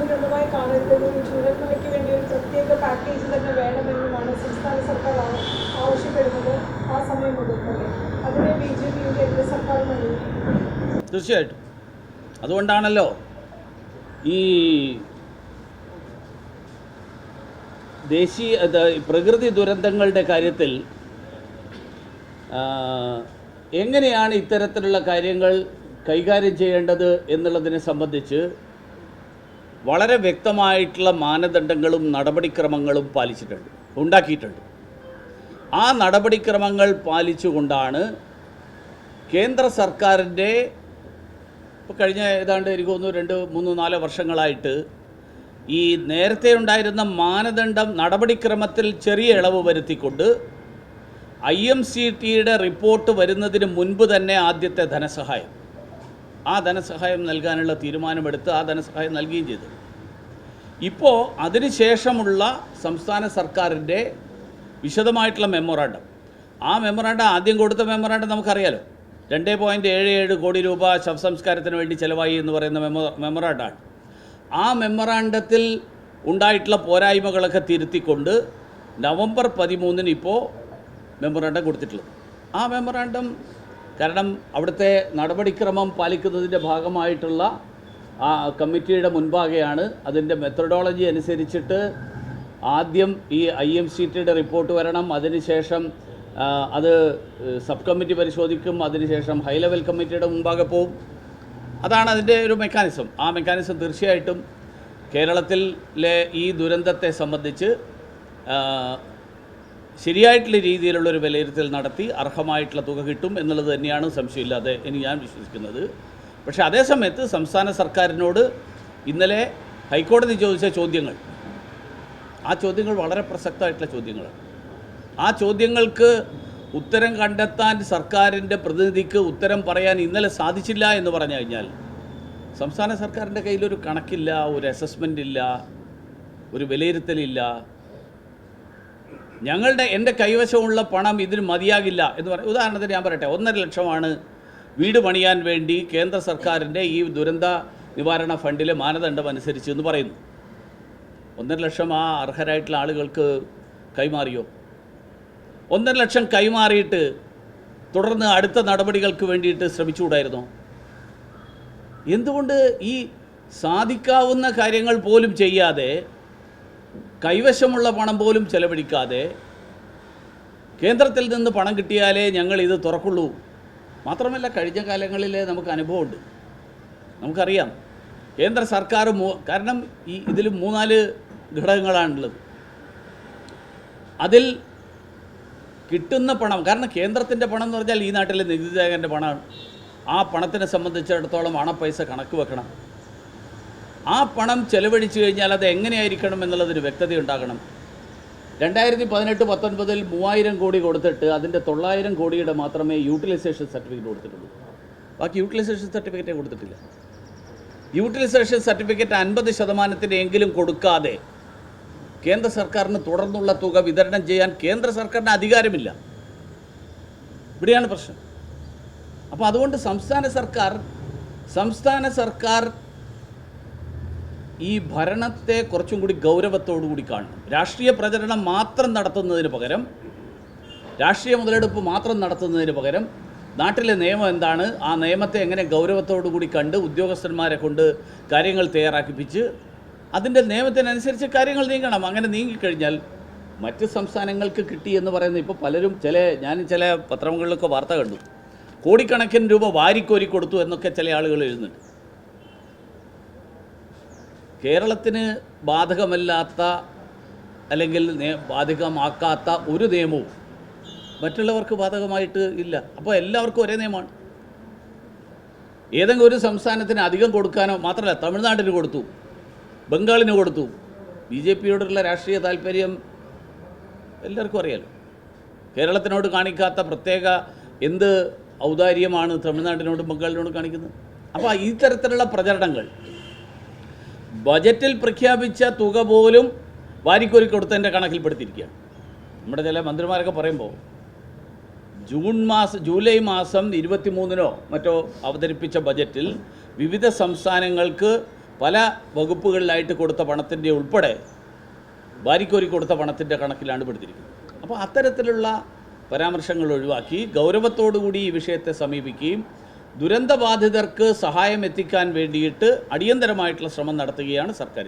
ദുരന്തമായി കാണരുതെന്നും ചൂരൽമലയ്ക്ക് വേണ്ടി ഒരു പ്രത്യേക പാക്കേജ് തന്നെ വേണമെന്നുമാണ് സംസ്ഥാന സർക്കാർ ആവ- ആവശ്യപ്പെടുന്നത്. ആ സമയം മുതൽ തന്നെ അതിനെ ബി ജെ പിയും കേന്ദ്ര സർക്കാരും തീർച്ചയായിട്ടും. അതുകൊണ്ടാണല്ലോ ഈ ദേശീയ പ്രകൃതി ദുരന്തങ്ങളുടെ കാര്യത്തിൽ എങ്ങനെയാണ് ഇത്തരത്തിലുള്ള കാര്യങ്ങൾ കൈകാര്യം ചെയ്യേണ്ടത് എന്നുള്ളതിനെ സംബന്ധിച്ച് വളരെ വ്യക്തമായിട്ടുള്ള മാനദണ്ഡങ്ങളും നടപടിക്രമങ്ങളും പാലിച്ചിട്ടുണ്ട് ഉണ്ടാക്കിയിട്ടുണ്ട്. ആ നടപടിക്രമങ്ങൾ പാലിച്ചുകൊണ്ടാണ് കേന്ദ്ര സർക്കാരിന്റെ ഇപ്പോൾ കഴിഞ്ഞ ഏതാണ്ട് എനിക്ക് തോന്നുന്നു രണ്ട് മൂന്ന് നാല് വർഷങ്ങളായിട്ട് ഈ നേരത്തെ ഉണ്ടായിരുന്ന മാനദണ്ഡം നടപടിക്രമത്തിൽ ചെറിയ ഇളവ് വരുത്തിക്കൊണ്ട് ഐ എം സി ടിയുടെ റിപ്പോർട്ട് വരുന്നതിന് മുൻപ് തന്നെ ആദ്യത്തെ ധനസഹായം. ആ ധനസഹായം നൽകാനുള്ള തീരുമാനമെടുത്ത് ആ ധനസഹായം നൽകുകയും ചെയ്തു. ഇപ്പോൾ അതിനുശേഷമുള്ള സംസ്ഥാന സർക്കാരിന്റെ വിശദമായിട്ടുള്ള മെമ്മോറാണ്ടം. ആ മെമ്മോറാണ്ടം ആദ്യം കൊടുത്ത മെമ്മോറാണ്ടം നമുക്കറിയാലോ. രണ്ട് പോയിന്റ് ഏഴ് ഏഴ് കോടി രൂപ ശവസംസ്കാരത്തിന് വേണ്ടി ചിലവായി എന്ന് പറയുന്ന മെമ്മോ മെമ്മോറാണ്ടമാണ് ആ മെമ്മോറാണ്ടത്തിൽ ഉണ്ടായിട്ടുള്ള പോരായ്മകളൊക്കെ തിരുത്തിക്കൊണ്ട് നവംബർ പതിമൂന്നിന് ഇപ്പോൾ മെമ്മോറാണ്ടം കൊടുത്തിട്ടുള്ളത്. ആ മെമ്മോറാണ്ടം കാരണം അവിടുത്തെ നടപടിക്രമം പാലിക്കുന്നതിന്റെ ഭാഗമായിട്ടുള്ള ആ കമ്മിറ്റിയുടെ മുൻപാകെയാണ് അതിന്റെ മെത്തഡോളജി അനുസരിച്ചിട്ട് ആദ്യം ഈ ഐ എം സി ടിയുടെ റിപ്പോർട്ട് വരണം. അതിനുശേഷം അത് സബ് കമ്മിറ്റി പരിശോധിക്കും. അതിനുശേഷം ഹൈ ലെവൽ കമ്മിറ്റിയുടെ മുമ്പാകെ പോവും. അതാണ് അതിന്റെ ഒരു മെക്കാനിസം. ആ മെക്കാനിസം തീർച്ചയായിട്ടും കേരളത്തിലെ ഈ ദുരന്തത്തെ സംബന്ധിച്ച് ശരിയായിട്ടുള്ള രീതിയിലുള്ള ഒരു വിലയിരുത്തൽ നടത്തി അർഹമായിട്ടുള്ള തുക കിട്ടും എന്നുള്ളത് തന്നെയാണ് സംശയമില്ലാതെ എന്ന് ഞാൻ വിശ്വസിക്കുന്നത്. പക്ഷേ അതേസമയത്ത് സംസ്ഥാന സർക്കാരിനോട് ഇന്നലെ ഹൈക്കോടതി ചോദിച്ച ചോദ്യങ്ങൾ ആ ചോദ്യങ്ങൾ വളരെ പ്രസക്തമായിട്ടുള്ള ചോദ്യങ്ങളാണ്. ആ ചോദ്യങ്ങൾക്ക് ഉത്തരം കണ്ടെത്താൻ സർക്കാരിന്റെ പ്രതിനിധിക്ക് ഉത്തരം പറയാൻ ഇന്നലെ സാധിച്ചില്ല എന്ന് പറഞ്ഞു കഴിഞ്ഞാൽ സംസ്ഥാന സർക്കാരിന്റെ കയ്യിലൊരു കണക്കില്ല ഒരു അസസ്മെന്റ് ഇല്ല ഒരു വിലയിരുത്തലില്ല. ഞങ്ങളുടെ എന്റെ കൈവശമുള്ള പണം ഇതിന് മതിയാകില്ല എന്ന് പറയും ഉദാഹരണത്തിന് ഞാൻ പറയട്ടെ ഒന്നര ലക്ഷമാണ് വീട് പണിയാൻ വേണ്ടി കേന്ദ്ര സർക്കാരിന്റെ ഈ ദുരന്ത നിവാരണ ഫണ്ടിലെ മാനദണ്ഡം അനുസരിച്ച് എന്ന് പറയുന്നു. ഒന്നര ലക്ഷം ആ അർഹരായിട്ടുള്ള ആളുകൾക്ക് കൈമാറിയോ? ഒന്നര ലക്ഷം കൈമാറിയിട്ട് തുടർന്ന് അടുത്ത നടപടികൾക്ക് വേണ്ടിയിട്ട് ശ്രമിച്ചുകൂടായിരുന്നോ? എന്തുകൊണ്ട് ഈ സാധിക്കാവുന്ന കാര്യങ്ങൾ പോലും ചെയ്യാതെ കൈവശമുള്ള പണം പോലും ചെലവഴിക്കാതെ കേന്ദ്രത്തിൽ നിന്ന് പണം കിട്ടിയാലേ ഞങ്ങൾ ഇത് തുറക്കുള്ളൂ. മാത്രമല്ല കഴിഞ്ഞ കാലങ്ങളിൽ നമുക്ക് അനുഭവമുണ്ട്. നമുക്കറിയാം കേന്ദ്ര സർക്കാർ കാരണം ഈ ഇതിൽ മൂന്നാൽ ഘടകങ്ങളാണുള്ളത്. അതിൽ കിട്ടുന്ന പണം കാരണം കേന്ദ്രത്തിന്റെ പണം എന്ന് പറഞ്ഞാൽ ഈ നാട്ടിലെ നികുതിദായകന്റെ പണമാണ്. ആ പണത്തിനെ സംബന്ധിച്ചിടത്തോളം പൈസ കണക്ക് വെക്കണം. ആ പണം ചെലവഴിച്ചു കഴിഞ്ഞാൽ അത് എങ്ങനെയായിരിക്കണം എന്നുള്ളതൊരു വ്യക്തത ഉണ്ടാകണം. രണ്ടായിരത്തി പതിനെട്ട് പത്തൊൻപതിൽ മൂവായിരം കോടി കൊടുത്തിട്ട് അതിന്റെ തൊള്ളായിരം കോടിയുടെ മാത്രമേ യൂട്ടിലൈസേഷൻ സർട്ടിഫിക്കറ്റ് കൊടുത്തിട്ടുള്ളൂ. ബാക്കി യൂട്ടിലൈസേഷൻ സർട്ടിഫിക്കറ്റേ കൊടുത്തിട്ടില്ല. യൂട്ടിലൈസേഷൻ സർട്ടിഫിക്കറ്റ് അൻപത് ശതമാനത്തിനെങ്കിലും കൊടുക്കാതെ കേന്ദ്ര സർക്കാരിന് തുടർന്നുള്ള തുക വിതരണം ചെയ്യാൻ കേന്ദ്ര സർക്കാരിന് അധികാരമില്ല. ഇവിടെയാണ് പ്രശ്നം. അപ്പോൾ അതുകൊണ്ട് സംസ്ഥാന സർക്കാർ സംസ്ഥാന സർക്കാർ ഈ ഭരണത്തെ കുറച്ചും കൂടി ഗൗരവത്തോടു കൂടി കാണണം. രാഷ്ട്രീയ പ്രചരണം മാത്രം നടത്തുന്നതിന് പകരം രാഷ്ട്രീയ മുതലെടുപ്പ് മാത്രം നടത്തുന്നതിന് പകരം നാട്ടിലെ നിയമം എന്താണ് ആ നിയമത്തെ എങ്ങനെ ഗൗരവത്തോടു കൂടി കണ്ട് ഉദ്യോഗസ്ഥന്മാരെ കൊണ്ട് കാര്യങ്ങൾ തയ്യാറാക്കിപ്പിച്ച് അതിന്റെ നിയമത്തിനനുസരിച്ച് കാര്യങ്ങൾ നീങ്ങണം. അങ്ങനെ നീങ്ങിക്കഴിഞ്ഞാൽ മറ്റ് സംസ്ഥാനങ്ങൾക്ക് കിട്ടി എന്ന് പറയുന്നത് ഇപ്പോൾ പലരും ചില ഞാൻ ചില പത്രങ്ങളിലൊക്കെ വാർത്ത കണ്ടു. കോടിക്കണക്കിന് രൂപ വാരിക്കോരി കൊടുത്തു എന്നൊക്കെ ചില ആളുകൾ എഴുതുന്നുണ്ട്. കേരളത്തിന് ബാധകമല്ലാത്ത അല്ലെങ്കിൽ ബാധകമാക്കാത്ത ഒരു നിയമവും മറ്റുള്ളവർക്ക് ബാധകമായിട്ട് ഇല്ല. അപ്പോൾ എല്ലാവർക്കും ഒരേ നിയമമാണ്. ഏതെങ്കിലും ഒരു സംസ്ഥാനത്തിന് അധികം കൊടുക്കാനോ മാത്രമല്ല തമിഴ്നാട്ടിന് കൊടുത്തു ബംഗാളിന് കൊടുത്തു ബി ജെ പിയോടുള്ള രാഷ്ട്രീയ താല്പര്യം എല്ലാവർക്കും അറിയാലോ. കേരളത്തിനോട് കാണിക്കാത്ത പ്രത്യേക എന്ത് ഔദാര്യമാണ് തമിഴ്നാട്ടിനോടും ബംഗാളിനോടും കാണിക്കുന്നത്? അപ്പോൾ ഈ തരത്തിലുള്ള പ്രചരണങ്ങൾ ബജറ്റിൽ പ്രഖ്യാപിച്ച തുക പോലും വാരിക്കോരി കൊടുത്തതിന്റെ കണക്കിൽപ്പെടുത്തിയിരിക്കുകയാണ് നമ്മുടെ ചില മന്ത്രിമാരൊക്കെ പറയുമ്പോൾ ജൂൺ മാസം ജൂലൈ മാസം ഇരുപത്തി മൂന്നിനോ മറ്റോ അവതരിപ്പിച്ച ബജറ്റിൽ വിവിധ സംസ്ഥാനങ്ങൾക്ക് പല വകുപ്പുകളിലായിട്ട് കൊടുത്ത പണത്തിന്റെ ഉൾപ്പെടെ വാരിക്കോരി കൊടുത്ത പണത്തിന്റെ കണക്കിലാണ് പെടുത്തിയിരിക്കുന്നത്. അപ്പോൾ അത്തരത്തിലുള്ള പരാമർശങ്ങൾ ഒഴിവാക്കി ഗൗരവത്തോടുകൂടി ഈ വിഷയത്തെ സമീപിക്കുകയും ദുരന്തബാധിതർക്ക് സഹായം എത്തിക്കാൻ വേണ്ടിയിട്ട് അടിയന്തരമായിട്ടുള്ള ശ്രമം നടത്തുകയാണ് സർക്കാർ